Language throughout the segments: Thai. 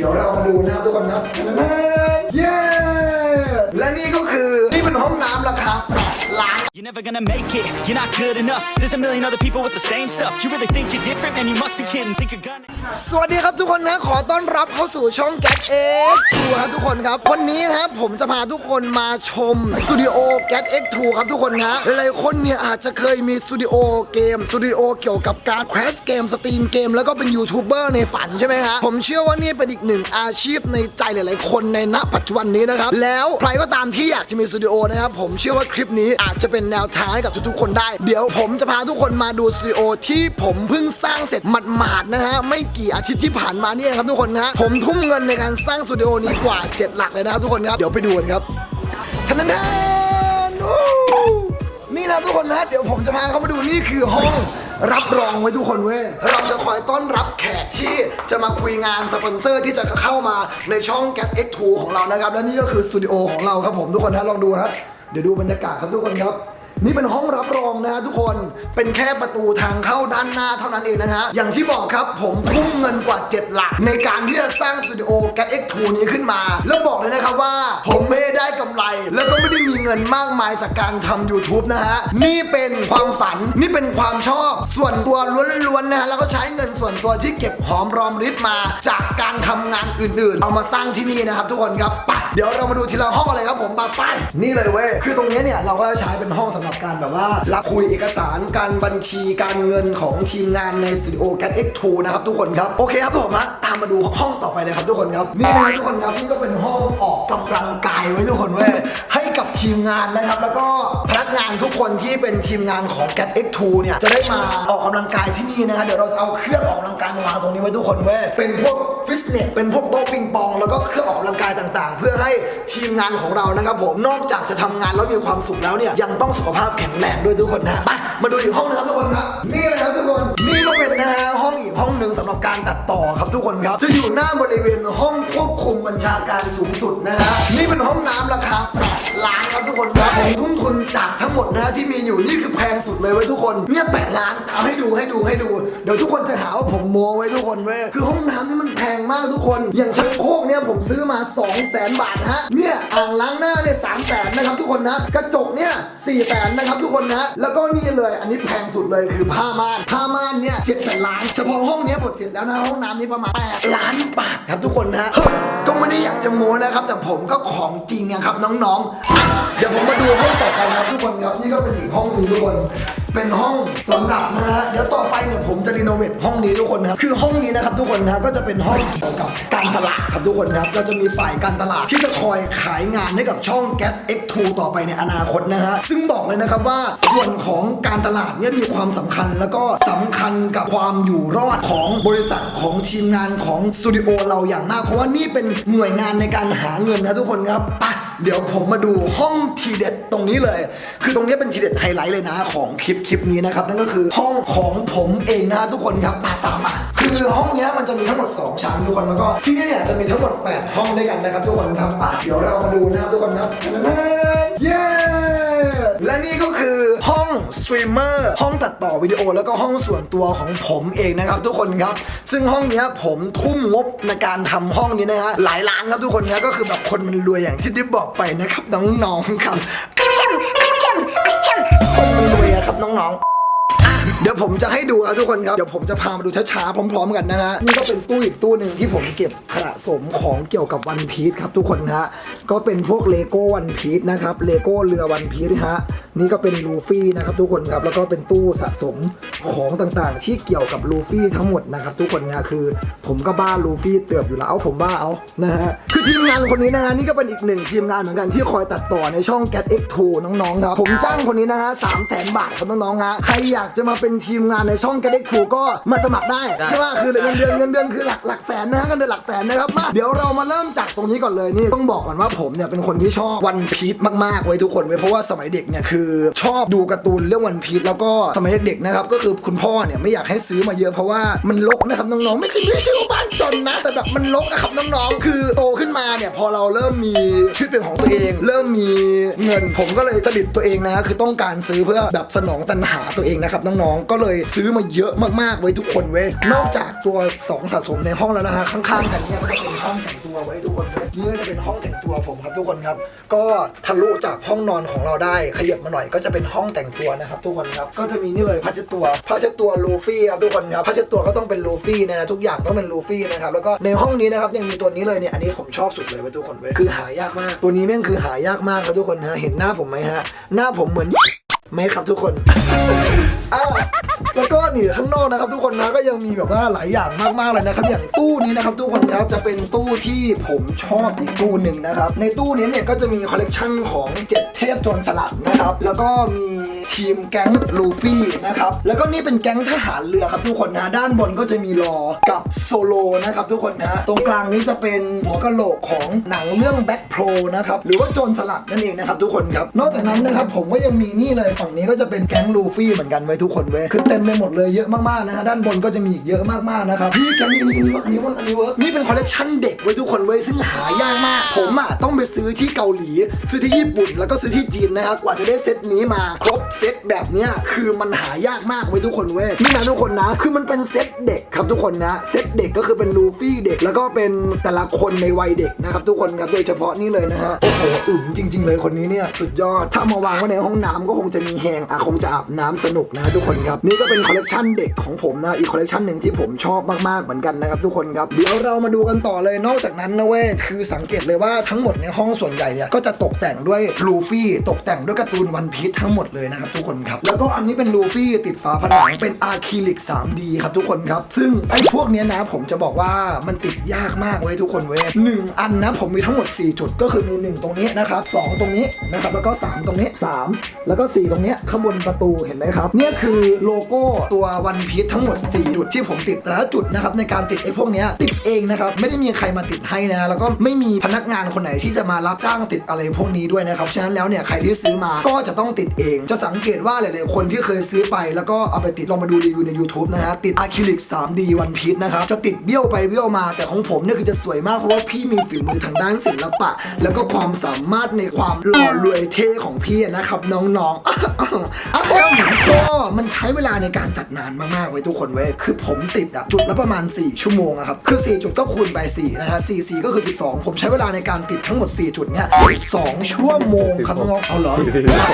เดี๋ยวเรามาดูนะครับทุกคนครับเย้และนี่ก็คือนี่เป็นห้องน้ำราคา8ล้าน You're never gonna make it, you're not good enough. There's a million other people with the same stuff. You really think you're different, man? You must be kidding. Think you're gonna. สวัสดีครับทุกคนนะขอต้อนรับเข้าสู่ช่อง Get X 2ครับทุกคนครับ วันนี้ครับผมจะพาทุกคนมาชมสตูดิโอ Get X 2ครับทุกคนนะหลายๆคนเนี่ยอาจจะเคยมีสตูดิโอเกมสตูดิโอเกี่ยวกับการแคสเกมสตรีมเกมแล้วก็เป็นยูทูบเบอร์ในฝันใช่ไหมฮะผมเชื่อว่านี่เป็นอีกหนึ่งอาชีพในใจหลาย ๆ คนในณปัจจุบันนี้นะครับแล้วใครก็ตามที่อยากจะมีสตูดิโอนะครับผมเชื่อว่าคลิปนี้อาจจะเป็นแนวทางให้กับทุกๆคนได้ เดี๋ยวผมจะพาทุกคนมาดูสตูดิโอที่ผมเพิ่งสร้างเสร็จหมาดๆนะฮะไม่กี่อาทิตย์ที่ผ่านมานี่เองครับทุกคนนะผมทุ่มเงินในการสร้างสตูดิโอนี้กว่า 7 หลักเลยนะครับทุกคนครับเดี๋ยวไปดูกันครับทันทันนี่นะทุกคนนะเดี๋ยวผมจะพาเข้ามาดูนี่คือห้องรับรองไว้ทุกคนเว้ยเราจะคอยต้อนรับแขกที่จะมาคุยงานสปอนเซอร์ที่จะเข้ามาในช่อง Get X2 ของเรานะครับ และนี่ก็คือสตูดิโอของเราครับผมทุกคนนะลองดูนะเดี๋ยวดูบรรยากาศครับทุกคนครับ นี่เป็นห้องรับรองนะฮะทุกคนเป็นแค่ประตูทางเข้าด้านหน้าเท่านั้นเองนะฮะอย่างที่บอกครับผมทุ่มเงินกว่า 7 หลัก ในการที่จะสร้างสตูดิโอ Get X2 นี้ขึ้นมา แล้วบอกเลยนะครับว่า ผมไม่ได้กำไร แล้วก็ไม่ได้มีเงินมากมายจากการทำ YouTube นะฮะนี่เป็นความฝันนี่เป็นความชอบส่วนตัวล้วนๆนะฮะแล้วก็ใช้เงินส่วนตัวที่เก็บหอมรอมริบมา จากการทำงานอื่นๆ เอามาสร้างที่นี่นะครับทุกคนครับ เดี๋ยวเรามาดูทีละห้องเลยครับผมไปไปนี่เลยเว้ยคือตรงนี้เนี่ยเราก็จะใช้เป็นห้องสำหรับการแบบว่ารับคุยเอกสารการบัญชีการเงินของทีมงานในสตูดิโอ Cat X2 นะครับทุกคนครับโอเคครับผมฮะตามมาดูห้องต่อไปเลยครับทุกคนครับนี่นะครับทุกคนครับนี่ก็เป็นห้องออกกำลังกายไว้ทุกคนเว้ยให้กับทีมงานนะครับ แล้วก็พนักงานทุกคนที่เป็นทีมงานของ Cat X2 เนี่ยจะได้มาออกกำลังกายที่นี่นะครับเดี๋ยวเราจะเอาเครื่องออกกำลังกายมาวางตรงนี้ไว้ทุกคนเว้ยเป็นพวกฟิตเนสเป็นพวกโต๊ะปิงปอง แล้วก็เครื่องออกกำลังกายต่าง ๆ เพื่อให้ทีมงานของเรานะครับผมนอกจากจะทำงานแล้วมีความสุขแล้วเนี่ยยังต้องสุขภาพแข็งแรงด้วยทุกคนนะไป มาดูอีกห้องนึงครับทุกคนครับนี่เลยครับทุกคนนี่ก็เป็นนะฮะห้องอีกห้องหนึ่งสำหรับการตัดต่อครับทุกคนครับ จะอยู่หน้าบริเวณห้องควบคุมบัญชาการสูงสุดนะฮะนี่เป็นห้องน้ำราคา8ล้านครับทุกคนครับผมทุ่มทุนจากทั้งหมดนะที่มีอยู่นี่คือแพงสุดเลยไว้ทุกคนเนี่ย8ล้านเอาให้ดูให้ดูให้ดูเดี๋ยวทุกคนจะหาว่าผมโม้ไว้ทุกคนเว้ยคือห้องน้ำนี่มันแพงมากทุกคน อย่างชักโครกเนี่ยผมซื้อมา 2 0 0 0 0 0 บาทฮะเนี่ยอ่างล้างหน้าเนี่ยสามแสนนะครับทุกคนนะกระจกเนี่ยสี่แสนนะครับทุกคนนะแล้วก็นี่เลยอันนี้แพงสุดเลยคือผ้าม่าน ผ้าม่านเนี่ยเจ็ดแสนล้าน เฉพาะห้องเนี้ยหมดเสร็จแล้วนะห้องน้ำนี่ประมาณ8ล้านบาทครับทุกคนนะเฮ้ยก็ไม่ได้อยากจะโม้นะครับ แต่ผมก็ของจริงนะครับน้องๆอะเดี๋ยวผมมาดูห้องต่อไปครับทุกคนครับนี่ก็เป็นอีกห้องหนึงทุกคนเป็นห้องสำหรับนะฮะเดี๋ยวต่อไปเนี่ยผมจะรีโนเวทห้องนี้ทุกคนนะครับคือห้องนี้นะครับทุกคนนะก็จะเป็นห้องเกี่ยวกับการตลาดครับทุกคนนะครับเราจะมีฝ่ายการตลาดที่จะคอยขายงานให้กับช่อง Gas X2 ต่อไปในอนาคตนะฮะซึ่งบอกเลยนะครับว่าส่วนของการตลาดเนี่ยมีความสำคัญแล้วก็สำคัญกับความอยู่รอดของบริษัทของทีมงานของสตูดิโอเราอย่างมากเพราะว่านี่เป็นหน่วยงานในการหาเงินนะทุกคนครับไปเดี๋ยวผมมาดูห้องทีเด็ดตรงนี้เลย คือตรงนี้เป็นทีเด็ดไฮไลท์เลยนะของคลิปคลิปนี้นะครับนั่นก็คือห้องของผมเองนะทุกคนครับมาตามมาคือห้องนี้มันจะมีทั้งหมด 2 ชั้นทุกคนแล้วก็ที่นี่เนี่ยจะมีทั้งหมด 8 ห้องด้วยกันนะครับทุกคนครับเดี๋ยวเรามาดูนะครับทุกคนครับเย้และนี่ก็คือห้องสตรีมเมอร์ห้องตัดต่อวิดีโอแล้วก็ห้องส่วนตัวของผมเองนะครับทุกคนครับ ซึ่งห้องนี้ผมทุ่มงบในการทำห้องนี้นะฮะหลายล้านครับทุกคนนะก็คือแบบคนมันรวยอย่างที่ได้บอกไปนะครับน้องๆครับ คนมันรวยอะครับน้องๆ ดี๋ยวผมจะให้ดูครับทุกคนครับ เดี๋ยวผมจะพามาดูช้าๆพร้อม ๆ กันนะฮะ นี่ก็เป็นตู้อีกตู้หนึ่งที่ผมเก็บสะสมของเกี่ยวกับวันพีชครับทุกคนฮะ ก็เป็นพวกเลโก้วันพีชนะครับ เลโก้เรือวันพีชฮะ นี่ก็เป็นลูฟี่นะครับทุกคนครับ แล้วก็เป็นตู้สะสมของต่างๆ ที่เกี่ยวกับลูฟี่ทั้งหมดนะครับทุกคนนะคือ ผมก็บ้าลูฟี่เตือบอยู่แล้วผมบ้าเอานะฮะ คือทีมงานคนนี้นะฮะนี่ก็เป็นอีกหนึ่งทีมงานเหมือนกันที่คอยตัดต่อในช่อง Get X2 น้องๆครับ ผมจ้างคนนี้นะฮะสามแสนบาทครับน้องๆฮะ ใครอยากจะมาเป็นทีมงานในช่อง Get X2 ก็มาสมัครได้ใช่ป่ะคือเงินเดือนเงินเดือนคือหลักหลักแสนนะฮะเงินเดือนหลักแสนนะครับมาเดี๋ยวเรามาเริ่มจากตรงนี้ก่อนเลยนี่ต้องบอกก่อนว่าผมเนี่ยเป็นคนที่ชอบวันพีชมากๆไว้ทุกคนไว้ยเพราะว่าสมัยเด็กเนี่ยคือชอบดูการ์ตูนเรื่องวันพีชแล้วก็สมัยเด็กๆนะครับก็คือคุณพ่อเนี่ยไม่อยากให้ซื้อมาเยอะเพราะว่ามันรกนะครับน้องๆไม่ใช่ไม่ใช่ว่าบ้านจนนะ แต่แบบมันรกนะครับน้องๆคือโตขึ้นมาเนี่ยพอเราเริ่มมีชีวิตเป็นของตัวเอง เริ่มมีเงินผมก็เลยจริตตัวเองนะฮะคือต้องการซื้อเพื่อแบบสนองตัณหาตัวเองนะครับน้องๆก็เลยซื้อมาเยอะมากๆไว้ทุกคนเว้ยนอกจากตัวสองสะสมในห้องแล้วนะฮะข้างๆกันเนี่ยก็จะเป็นห้องแต่งตัวไว้ทุกคนเว้ยนี่ก็จะเป็นห้องแต่งตัวผมครับทุกคนครับ ก็ทะลุจากห้องนอนของเราได้ขยับมาหน่อยก็จะเป็นห้องแต่งตัวนะครับทุกคนครับก็จะมีนี่เลยผ้าเช็ดตัวผ้าเช็ดตัวลูฟี่ครับทุกคนครับผ้าเช็ดตัวก็ต้องเป็นลูฟี่นะทุกอย่างต้องเป็นลูฟี่นะครับแล้วก็ในห้องนี้นะครับยังมีตัวนี้เลยเนี่ยอันนี้ผมชอบสุดเลยเว้ทุกคนเว้ยคือหายากมาก ตัวนี้แม่งคือหายากมากครับทุกคนฮะเห็นหน้าผมไหมฮะหน้าผมเหมือน ไหมครับทุกคนอ่าแล้วก็นี่ข้างนอกนะครับ ทุกคนนะก็ยังมีแบบว่าหลายอย่างมากๆเลยนะครับ อย่างตู้นี้นะครับ ทุกคนครับจะเป็นตู้ที่ผมชอบอีกตู้หนึ่งนะครับ ในตู้นี้เนี่ยก็จะมีคอลเลกชันของเจ็ดเทพโจรสลัดนะครับ แล้วก็มี ทีมแก๊งลูฟี่นะครับแล้วก็นี่เป็นแก๊งทหารเรือครับทุกคนนะด้านบนก็จะมีรอกับโซโลนะครับทุกคนนะตรงกลางนี้จะเป็นหัวกะโหลกของหนังเรื่องแบ็คโ o นะครับหรือว่าโจรสลัดนั่นเองนะครับทุกคนครับนอกจากนั้นนะครับผมก็ยังมีนี่เลยฝั่งนี้ก็จะเป็นแก๊งลูฟี่เหมือนกันไว้ทุกคนเว้ยคือเต็มไปหมดเลยเยอะมากๆนะฮะด้านบนก็จะมีอีกเยอะมากๆนะครับพี่แก๊งนี้นนี้เวิร์กอันนี้วิร์กอันนี้เวิร์กนี่เป็นคอลเลกชันเด็กไว้ทุกคนเว้ยซึ่งหายากมาก ผมอะต้องไปซื้อที่เกาหลี ซื้อที่ญี่ปุ่นแล้วก็ซื้อที่จีนนะครับกว่าจะได้เซตนี้มาครบเซตแบบเนี้ยคือมันหายากมากไว้ยทุกคนเว้ยนี่นะทุกคนนะ คือมันเป็นเซตเด็กครับทุกคนนะ เซตเด็กก็คือเป็นลูฟี่เด็ก แล้วก็เป็นแต่ละคนในวัยเด็กนะครับทุกคนครับ โดยเฉพาะนี่เลยนะฮะ โอ้โหอึมจริง ๆ เลยคนนี้เนี่ยสุดยอด ถ้ามาวางไว้ในห้องน้ำก็คงจะมีแหงอะคงจะอาบน้ำสนุกนะทุกคนครับ นี่ก็เป็นคอลเลกชันเด็กของผมนะ อีกคอลเลกชันหนึ่งที่ผมชอบมากๆเหมือนกันนะครับทุกคนครับ เดี๋ยวเรามาดูกันต่อเลย นอกจากนั้นนะเว้ย คือสังเกตเลยว่าทั้งหมดในห้องส่วนใหญ่เนี่ยก็จะตกแต่งด้วยลูฟี่ ตกแต่งด้วยการ์ตูนวันพีชทั้งหมดเลยนะครับทุกคนครับ แล้วก็อันนี้เป็นลูฟี่ติดฝาผนังเป็นอะคริลิก 3D ครับทุกคนครับ ซึ่งไอ้พวกเนี้ยนะผมจะบอกว่ามันติดยากมากเว้ยทุกคนเว้ยหนึ่งอันนะผมมีทั้งหมด 4 จุดก็คือมี 1 ตรงนี้นะครับสองตรงนี้นะครับแล้วก็ 3 ตรงนี้ 3 แล้วก็ 4 ตรงเนี้ยข้างบนประตูเห็นไหมครับเนี่ยคือโลโก้ตัววันพีชทั้งหมด 4 จุดที่ผมติดแต่ละจุดนะครับในการติดไอ้พวกเนี้ยติดเองนะครับไม่ได้มีใครมาติดให้นะแล้วก็ไม่มีพนักงานคนไหนที่จะมารับจ้างติดอะไรพวกนี้ด้วยนะครับฉะนั้นแล้วเนี่ยใครที่ซื้อมาก็จะต้องติดเองจะสังเกตว่าหลายๆคนที่เคยซื้อไปแล้วก็เอาไปติดลองมาดูรีวิวใน YouTube นะฮะติดอะคริลิก 3D วันพีชนะครับจะติดเบี้ยวไปเบี้ยวมาแต่ของผมเนี่ยคือจะสวยมากเพราะว่าพี่มีฝีมือทางด้านศิลปะ แล้วก็ความสามารถในความหล่อรวยเท่ของพี่นะครับน้องๆอ้าวก็มันใช้เวลาในการตัดนานมากๆไว้ทุกคนเว้ยคือผมติดอะจุดละประมาณ 4 ชั่วโมงอะครับคือ 4 จุดก็คูณไป4นะฮะ4 4 ก็คือ 12 ผมใช้เวลาในการติดทั้งหมด 4 จุดเนี่ย12ชั่วโมงครับน้องๆเอาเหรอ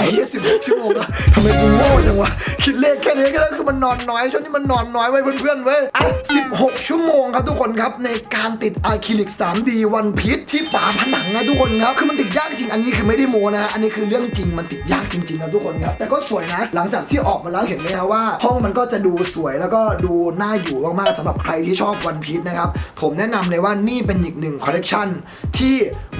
ไอ้เหี้ย16ชั่วโมงะทำไมกูโง่จังวะ คิดเลขแค่นี้ก็ได้วคือมันนอนน้อยช่วงนี้มันนอนน้อยไว้เพื่อนๆเว้ยอะ16 ชั่วโมงครับทุกคนครับในการติดอะคริลิก 3D วันพีชที่ฝาผนังนะทุกคนครับคือมันติดยากจริงอันนี้คือไม่ได้โมนะฮะอันนี้คือเรื่องจริงมันติดยากจริงๆครับทุกคนครับแต่ก็สวยนะ หลังจากที่ออกมาแล้วเห็นไหมฮะว่า ห้องมันก็จะดูสวยแล้วก็ดูน่าอยู่มากๆสำหรับใครที่ชอบวันพีชนะครับผมแนะนำเลยว่านี่เป็นอีกหนึ่งคอลเลกชันที่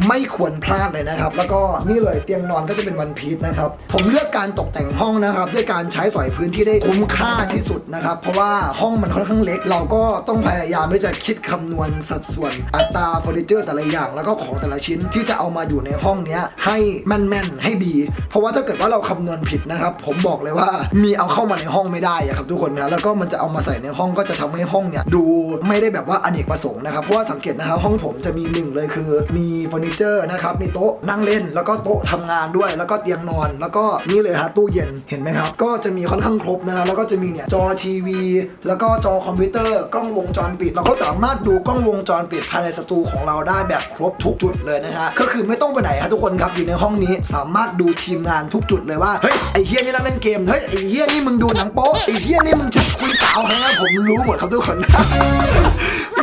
ไม่ควรพลาดเลยนะครับแล้วก็นี่เลยเตียงนอนก็จะเป็นวันพีชนะครับผมเลือกการตกแต่งห้องนะครับด้วยการใช้สอยพื้นที่ได้คุ้มค่าที่สุดนะครับเพราะว่าห้องมันค่อนข้างเล็ก เราก็ต้องพยายามที่จะคิดคำนวณสัดส่วนอัตราเฟอร์นิเจอร์แต่ละอย่าง แล้วก็ของแต่ละชิ้นที่จะเอามาอยู่ในห้องเนี้ยให้แม่นๆให้ดี เพราะว่าถ้าเกิดว่าเราคำนวณผิดนะครับ ผมบอกเลยว่ามีเอาเข้ามาในห้องไม่ได้ครับทุกคนนะแล้วก็มันจะเอามาใส่ในห้องก็จะทำให้ห้องเนี่ยดูไม่ได้แบบว่าอเนกประสงค์นะครับเพราะว่าสังเกตนะครับห้องผมจะมีหนึ่งเลยคือมีเฟอร์นิเจอร์นะครับมีโต๊ะนั่งเล่น แล้วก็โต๊ะทำงานด้วย แล้วก็เตียงนอน แล้วก็นี่เลยฮะตูเย็นเห็นไหมครับ ก็จะมีค่อนข้างครบนะฮะแล้วก็จะมีเนี่ยจอทีวี แล้วก็จอคอมพิวเตอร์กล้องวงจรปิด เราก็สามารถดูกล้องวงจรปิดภายในสตูของเราได้แบบครบทุกจุดเลยนะฮะก็คือไม่ต้องไปไหนครับทุกคนครับอยู่ในห้องนี้สามารถดูทีมงานทุกจุดเลยว่าเฮ้ยไอเฮียนี่นั่งเล่นเกมเฮ้ยไอเฮียนี่มึงดูหนังโป๊ไอเฮียนี่มึงแชัดคุยสาวนะครับผมรู้หมดครับทุกคน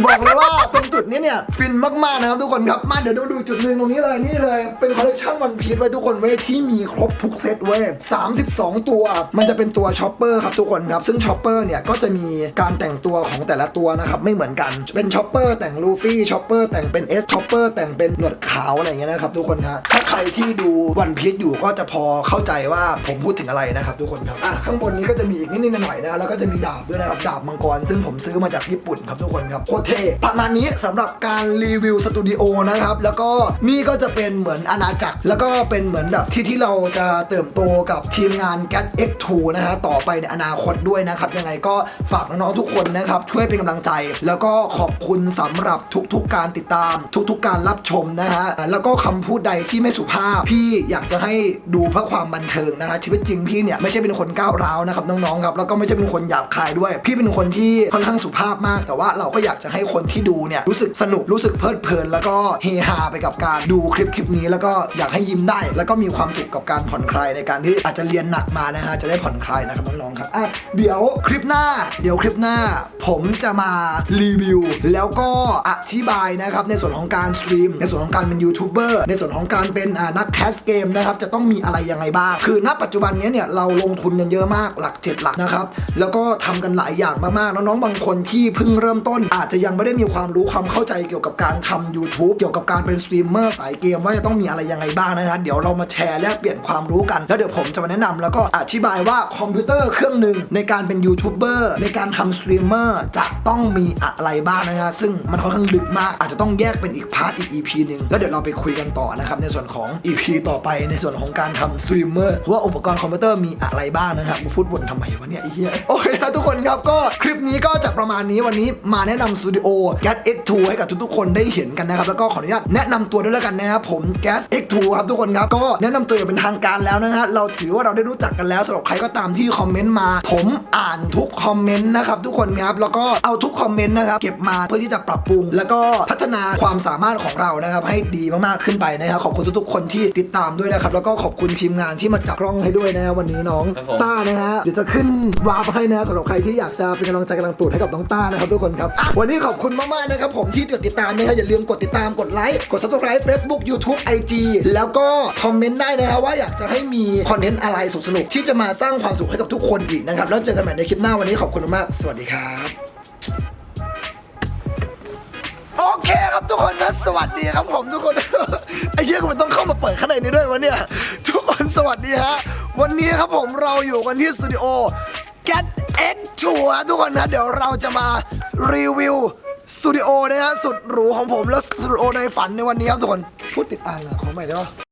บอกเลยว่าตรงจุดนี้เนี่ยฟินมากๆนะครับทุกคนครับมาเดี๋ยวดูดูจุดหนึ่งตรงนี้เลยนี่เลยเป็นคอลเลกชันวันพีชไว้ทุกคนเว้ยที่มีครบทุกเซตเว้ย32 ตัว มันจะเป็นตัวช็อปเปอร์ครับทุกคนครับซึ่งช็อปเปอร์เนี่ยก็จะมีการแต่งตัวของแต่ละตัวนะครับไม่เหมือนกันเป็นช็อปเปอร์แต่งลูฟี่ช็อปเปอร์แต่งเป็นเอสช็อปเปอร์แต่งเป็นหนวดขาวอะไรเงี้ยนะครับทุกคนครับถ้าใครที่ดูวันพีชอยู่ก็จะพอเข้าใจว่าผมพูดถึงอะไรนะครับทุกคนครับอะข้างบนนี้ก็จะมีอีกนิดๆหน่อยๆนะแล้วก็จะมีดาบด้วยนะครับดาบมังกรซึ่งผมซื้อมาจากญี่ปุ่นครับทุกคนครับโคตรเทประมาณนี้สำหรับการรีวิวสตูดิโอนะครับ แล้วก็นี่ก็จะเป็นเหมือนอาณาจักร แล้วก็เป็นเหมือนแบบที่ที่เราจะเติบโตกับทีมงาน Get X2 นะฮะต่อไปในอนาคตด้วยนะครับ ยังไงก็ฝากน้องๆทุกคนนะครับ ช่วยเป็นกำลังใจ แล้วก็ขอบคุณสำหรับทุกๆการติดตาม ทุกๆการรับชมนะฮะแล้วก็คำพูดใดที่ไม่สุภาพ พี่อยากจะให้ดูเพื่อความบันเทิงนะฮะชีวิตจริงพี่เนี่ยไม่ใช่เป็นคนก้าวร้าวนะครับน้องๆครับแล้วก็ไม่ใช่เป็นคนหยาบคายด้วย พี่เป็นคนที่ค่อนข้างสุภาพมาก แต่ว่าเราก็อยากจะให้คนที่ดูเนี่ยรู้สึกสนุกรู้สึกเพลิดเพลิน แล้วก็เฮฮาไปกับการดูคลิปคลิปนี้ แล้วก็อยากให้ยิ้มได้ แล้วก็มีความสุขกับการผ่อนคลายในการที่อาจจะเรียนหนักมานะฮะจะได้ผ่อนคลายนะครับน้องๆครับอะเดี๋ยวคลิปหน้า เดี๋ยวคลิปหน้า ผมจะมารีวิว แล้วก็อธิบายนะครับในส่วนของการสตรีมในส่วนของการเป็นยูทูบเบอร์ในส่วนของการเป็นนักแคสเกมนะครับจะต้องมีอะไรยังไงบ้างคือณปัจจุบันนี้เนี่ยเราลงทุนกันเยอะมากหลักเจ็ดหลักนะครับแล้วก็ทำกันหลายอย่างมากๆน้องๆบางคนที่เพิ่งเริ่มต้นอาจจะยังไม่ได้มีความรู้ความเข้าใจเกี่ยวกับการทำ YouTube เกี่ยวกับการเป็นสตรีมเมอร์สายเกมว่าจะต้องมีอะไรยังไงบ้างนะฮะเดี๋ยวเรามาแชร์แลกเปลี่ยนความรู้กัน แล้วเดี๋ยวผมจะมาแนะนำแล้วก็อธิบายว่าคอมพิวเตอร์เครื่องหนึ่งในการเป็นยูทูบเบอร์ในการทำสตรีมเมอร์จะต้องมีอะไรบ้างนะฮะซึ่งมันค่อนข้างลึกมาก อาจจะต้องแยกเป็นอีกพาร์ทอีก EP หนึ่งแล้วเดี๋ยวเราไปคุยกันต่อนะครับในส่วนของ EP ต่อไปในส่วนของการทำสตรีมเมอร์ว่าอุปกรณ์คอมพิวเตอร์มีอะไรบ้างนะครับกูพูดวนทำไมวะเนี่ยไอ้เหี้ยโอเคนะทุกคนครับก็คลิปนี้ก็จะประมาณนี้วันนี้มาแนะนำสตูดิโอ Gas X2 ให้กับทุกๆคนได้เห็นกันนะครับ แล้วก็ขออนุญาตแนะนำตัวด้วยแล้วกันนะครับผม Gas X2 ครับทุกคนครับ ก็แนะนำตัวอย่างเป็นทางการแล้วนะฮะเราถือว่าเราได้รู้จักกันแล้วสำหรับใครก็ตามที่คอมเมนต์มา ผมอ่านทุกคอมเมนต์นะครับทุกคนครับแล้วก็เอาทุกคอมเมนต์นะครับเก็บมาเพื่อที่จะปรับปรุง แล้วก็พัฒนาความสามารถของเรานะครับให้ดีมากๆขึ้นไปนะครับขอบคุณทุกๆ คนที่ติดตามด้วยนะครับแล้วก็ขอบคุณทีมงานที่มาจับกล้องให้ด้วยนะวันนี้น้องครับผมต้านะฮะเดี๋ยวจะขึ้นวาร์ปให้นะสำหรับใครที่อยากจะเป็นกำลังใจกำลังตูดให้กับน้องต้านะครับทุกคนครับอะวันนี้ขอบคุณมากๆนะครับผมที่ติดตามนะครับอย่าลืมกดติดตามกดไลค์กด subscribe Facebook YouTube IG แล้วก็คอมเมนต์ได้นะครับว่าอยากจะให้มีคอนเทนต์อะไรสนุกๆที่จะมาสร้างความสุขให้กับทุกคนอีกนะครับแล้วเจอกันใหม่ในคลิปหน้าวันนี้ขอบคุณมากสวัสดีครับโอเคครับทุกคนนะสวัสดีครับผมทุกคนไอ้เชี่ยมันต้องเข้ามาเปิดข้างในนี้ด้วยวะเนี่ยทุกคนสวัสดีฮะวันนี้ครับผมเราอยู่กันที่สตูดิโอ Get X Tour ทุกคนนะ เดี๋ยวเราจะมารีวิวสตูดิโอนะฮะสุดหรูของผมแล้วสตูดิโอในฝันในวันนี้ครับทุกคนพูดติดอ่างอะขอใหม่ได้ปะ